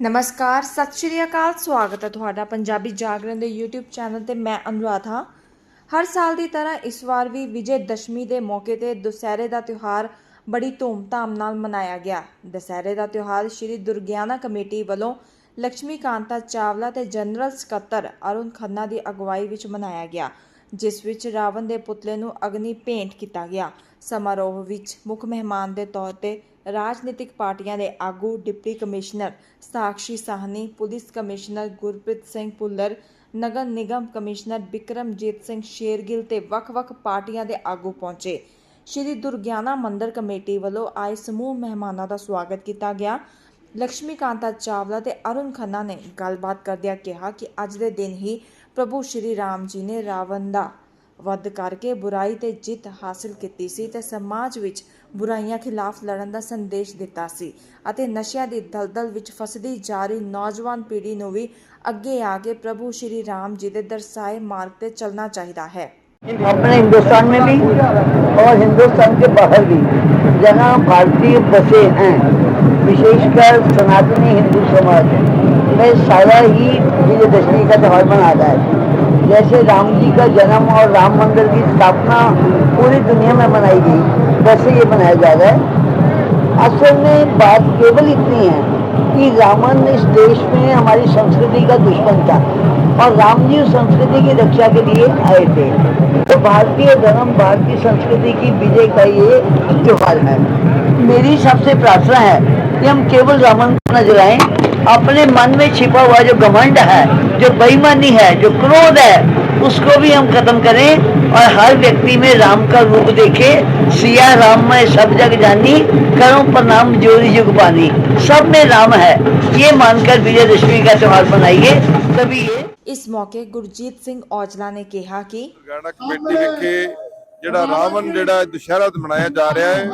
ਨਮਸਕਾਰ, ਸਤਿ ਸ਼੍ਰੀ ਅਕਾਲ, ਸਵਾਗਤ ਹੈ ਤੁਹਾਡਾ ਪੰਜਾਬੀ ਜਾਗਰਣ ਦੇ YouTube ਚੈਨਲ ਤੇ ਮੈਂ ਅਨੁਰਾਧ। ਹਾਂ ਹਰ ਸਾਲ ਦੀ ਤਰ੍ਹਾਂ ਇਸ ਵਾਰ ਵੀ ਵਿਜੇ ਦਸ਼ਮੀ ਦੇ ਮੌਕੇ ਤੇ ਦੁਸਹਿਰੇ ਦਾ ਤਿਉਹਾਰ ਬੜੀ ਧੂਮਧਾਮ ਨਾਲ ਮਨਾਇਆ ਗਿਆ। ਦੁਸਹਿਰੇ ਦਾ ਤਿਉਹਾਰ ਸ਼੍ਰੀ ਦੁਰਗਿਆਨਾ ਕਮੇਟੀ ਵੱਲੋਂ ਲక్ష్ਮੀ ਕਾਂਤਾ ਚਾਵਲਾ ਤੇ ਜਨਰਲ ਸਕੱਤਰ ਅਰੁਣ ਖੰਨਾ ਦੀ ਅਗਵਾਈ ਵਿੱਚ ਮਨਾਇਆ ਗਿਆ, ਜਿਸ ਵਿੱਚ ਰਾਵਣ ਦੇ ਪੁਤਲੇ ਨੂੰ ਅਗਨੀ ਭੇਂਟ ਕੀਤਾ ਗਿਆ। ਸਮਾਰੋਹ ਵਿੱਚ ਮੁੱਖ ਮਹਿਮਾਨ ਦੇ ਤੌਰ ਤੇ ਰਾਜਨੀਤਿਕ ਪਾਰਟੀਆਂ ਦੇ ਆਗੂ deputy commissioner Sakshi Sahni, police commissioner Gurpreet Singh Puller ਨਗਰ ਨਿਗਮ ਕਮਿਸ਼ਨਰ ਬਿਕਰਮਜੀਤ ਸਿੰਘ ਸ਼ੇਰਗਿੱਲ ਤੇ ਵੱਖ-ਵੱਖ ਪਾਰਟੀਆਂ ਦੇ ਆਗੂ ਪਹੁੰਚੇ। ਸ਼੍ਰੀ ਦੁਰਗਿਆਨਾ ਮੰਦਰ ਕਮੇਟੀ ਵੱਲੋਂ ਆਏ ਸਮੂਹ ਮਹਿਮਾਨਾਂ ਦਾ ਸਵਾਗਤ ਕੀਤਾ ਗਿਆ। ਲక్ష్ਮੀ ਕਾਂਤਾ ਚਾਵਲਾ ਤੇ ਅਰੁਣ ਖੰਨਾ ਨੇ ਗੱਲਬਾਤ ਕਰਦਿਆਂ ਕਿਹਾ ਕਿ ਅੱਜ ਦੇ ਦਿਨ ਹੀ ਪ੍ਰਭੂ ਸ਼੍ਰੀ ਰਾਮ ਜੀ ਨੇ ਰਾਵਣ ਦਾ ਵੱਧ ਕਰਕੇ ਬੁਰਾਈ ਤੇ ਜਿੱਤ ਹਾਸਲ ਕੀਤੀ ਸੀ ਤੇ ਸਮਾਜ ਵਿੱਚ ਬੁਰਾਈਆਂ ਖਿਲਾਫ ਲੜਨ ਦਾ ਸੰਦੇਸ਼ ਦਿੱਤਾ ਸੀ ਅਤੇ ਨਸ਼ਿਆਂ ਦੀ ਦਲਦਲ ਵਿੱਚ ਫਸਦੀ ਜਾ ਰਹੀ ਨੌਜਵਾਨ ਪੀੜ੍ਹੀ ਨੂੰ ਵੀ ਅੱਗੇ ਆ ਕੇ ਪ੍ਰਭੂ ਸ਼੍ਰੀ ਰਾਮ ਜੀ ਦੇ ਦਰਸਾਏ ਮਾਰਗ ਤੇ ਚੱਲਣਾ ਚਾਹੀਦਾ ਹੈ अपने हिंदुस्तान में भी और हिंदुस्तान के बाहर भी जहाँ भारतीय बसे हैं विशेषकर सनातनी हिंदू समाज में सारा ही विजयदशमी का त्यौहार मनाता है जैसे राम जी का जन्म और राम मंदिर की स्थापना पूरी दुनिया में मनाई गई, वैसे ये मनाया जा रहा है। असल में बात केवल इतनी है कि रावण इस देश में हमारी संस्कृति का दुश्मन था और राम जी उस संस्कृति की रक्षा के लिए आए थे। तो भारतीय धर्म, भारतीय संस्कृति की विजय का ये त्योहार है। मेरी सबसे प्रार्थना है कि हम केवल रावण को न जलाएँ अपने मन में छिपा हुआ जो घमंड है जो बेईमानी है जो क्रोध है उसको भी हम खत्म करें और हर व्यक्ति में राम का रूप देखे सिया राम में सब जग जानी करो प्रणाम जोरी जुग पानी सब में राम है ये मानकर विजयदशमी का त्योहार मनाइए तभी ये ਇਸ ਮੌਕੇ ਗੁਰਜੀਤ ਸਿੰਘ ਔਜਲਾ ਨੇ ਕਿਹਾ ਕਿ ਗਾਣਾ ਕਮੇਟੀ ਵਿਖੇ ਜਿਹੜਾ ਰਾਵਣ ਜਿਹੜਾ ਦੁਸ਼ਹਿਰਾ ਤੇ ਮਨਾਇਆ ਜਾ ਰਿਹਾ ਹੈ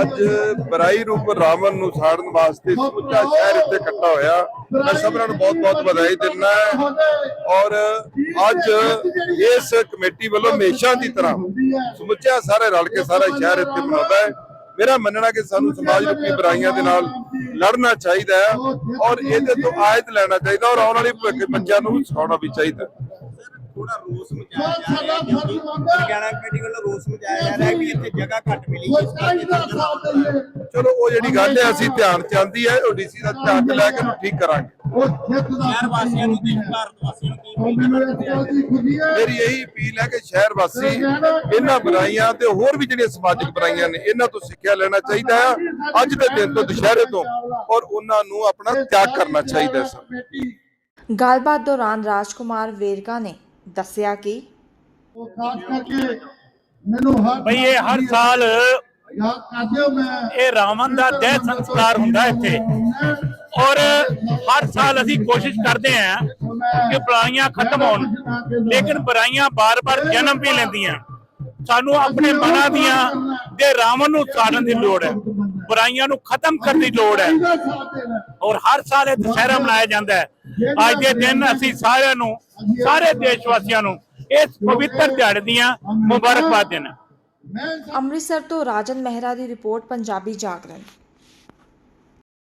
ਅੱਜ ਬਰਾਈ ਰੂਪ ਰਾਵਣ ਨੂੰ ਸਾੜਨ ਵਾਸਤੇ ਸਮੁੱਚਾ ਸ਼ਹਿਰ ਇੱਥੇ ਇਕੱਠਾ ਹੋਇਆ। ਮੈਂ ਸਭਨਾਂ ਨੂੰ ਬਹੁਤ-ਬਹੁਤ ਵਧਾਈ ਦਿੰਦਾ ਔਰ ਅੱਜ ਇਸ ਕਮੇਟੀ ਵੱਲੋਂ ਹਮੇਸ਼ਾ ਦੀ ਤਰ੍ਹਾਂ ਸਮੁੱਚਾ ਸਾਰੇ ਰਲ ਕੇ ਸਾਰਾ ਸ਼ਹਿਰ ਇੱਥੇ ਮਨਾਉਂਦਾ ਹੈ। ਮੇਰਾ ਮੰਨਣਾ ਕਿ ਸਾਨੂੰ ਸਮਾਜ ਰੂਪੀ ਬੁਰਾਈਆਂ ਦੇ ਨਾਲ ਲੜਨਾ ਚਾਹੀਦਾ ਹੈ ਔਰ ਇਹਦੇ ਤੋਂ ਆਇਤ ਲੈਣਾ ਚਾਹੀਦਾ ਔਰ ਆਉਣ ਵਾਲੀ ਭਵਿੱਖ ਬੱਚਿਆਂ ਨੂੰ ਸਿਖਾਉਣਾ ਵੀ ਚਾਹੀਦਾ। ਥੋੜਾ ਰੋਸ ਮਚਾਇਆ ਜਾ ਰਿਹਾ ਹੈ ਕਿਉਂਕਿ ਹਰਿਆਣਾ ਕਮੇਟੀ ਵੱਲੋਂ ਰੋਸ ਮਚਾਇਆ ਜਾ ਰਿਹਾ ਹੈ ਕਿ ਇੱਥੇ ਜਗ੍ਹਾ ਘੱਟ ਮਿਲੀ ਚਲੋ ਉਹ ਜਿਹੜੀ ਗੱਲ ਹੈ ਅਸੀਂ ਧਿਆਨ ਚ ਆਂਦੀ ਹੈ ਉਹ ਡੀਸੀ ਦਾ ਧਿਆਨ ਚ ਲੈ ਕੇ ਉਹਨੂੰ ਠੀਕ ਕਰਾਂਗੇ। ਸ਼ਹਿਰ ਵਾਸੀਆਂ ਨੂੰ ਤੇ ਭਾਰਤ ਵਾਸੀਆਂ ਨੂੰ? ਮੇਰੀ ਇਹੀ ਅਪੀਲ ਹੈ ਕਿ ਸ਼ਹਿਰ ਵਾਸੀ ਇਹਨਾਂ ਬੁਰਾਈਆਂ ਤੇ ਹੋਰ ਵੀ ਜਿਹੜੀਆਂ ਸਮਾਜਿਕ ਬੁਰਾਈਆਂ ਨੇ ਇਹਨਾਂ ਤੋਂ ਸਿੱਖਿਆ ਲੈਣਾ ਚਾਹੀਦਾ ਹੈ। ਅੱਜ ਦੇ ਦਿਨ ਤੋਂ ਦੁਸ਼ਹਿਰੇ ਤੋਂ ਔਰ ਉਹਨਾਂ ਨੂੰ ਆਪਣਾ ਤਿਆਗ ਕਰਨਾ ਚਾਹੀਦਾ ਹੈ ਸਭ। ਗੱਲਬਾਤ ਦੌਰਾਨ ਰਾਜਕੁਮਾਰ ਵੇਰਕਾ ਨੇ ਦੱਸਿਆ ਕਿ ਉਹ ਖਾਸ ਕਰਕੇ ਮੈਨੂੰ ਹਰ ਬਈ ਇਹ ਹਰ ਸਾਲ ਯਾਦ ਕਰਦੇ ਹੋ ਮੈਂ। ਇਹ ਰਾਵਣ ਦਾ ਦਹਿ ਸੰਸਕਾਰ ਹੁੰਦਾ ਇੱਥੇ। ਔਰ ਹਰ ਸਾਲ ਅਸੀਂ ਕੋਸ਼ਿਸ਼ ਕਰਦੇ ਆਂ ਕਿ ਬੁਰਾਈਆਂ ਖਤਮ ਹੋਣ, ਲੇਕਿਨ ਬੁਰਾਈਆਂ ਬਾਰ-ਬਾਰ ਜਨਮ ਵੀ ਲੈਂਦੀਆਂ। ਸਾਨੂੰ ਆਪਣੇ ਮਨਾਂ ਦੀਆਂ ਦੇ ਰਾਵਣ ਨੂੰ ਸਾੜਨ ਦੀ ਲੋੜ ਹੈ। ਬੁਰਾਈਆਂ ਨੂੰ ਖਤਮ ਕਰਨ ਦੀ ਲੋੜ ਹੈ। ਔਰ ਹਰ ਸਾਲ ਇਹ ਦੁਸਹਿਰਾ ਮਨਾਇਆ ਜਾਂਦਾ ਹੈ। ਅੱਜ ਦੇ ਦਿਨ ਅਸੀਂ ਸਾਰਿਆਂ ਨੂੰ, ਸਾਰੇ ਦੇਸ਼ ਵਾਸੀਆਂ ਨੂੰ ਇਸ ਪਵਿੱਤਰ ਦਿਹਾੜੇ ਦੀਆਂ ਮੁਬਾਰਕਬਾਦ ਦੇਣਾ ਅੰਮ੍ਰਿਤਸਰ ਤੋਂ ਰਾਜਨ ਮਹਿਰਾ ਦੀ ਰਿਪੋਰਟ, ਪੰਜਾਬੀ ਜਾਗਰਣ।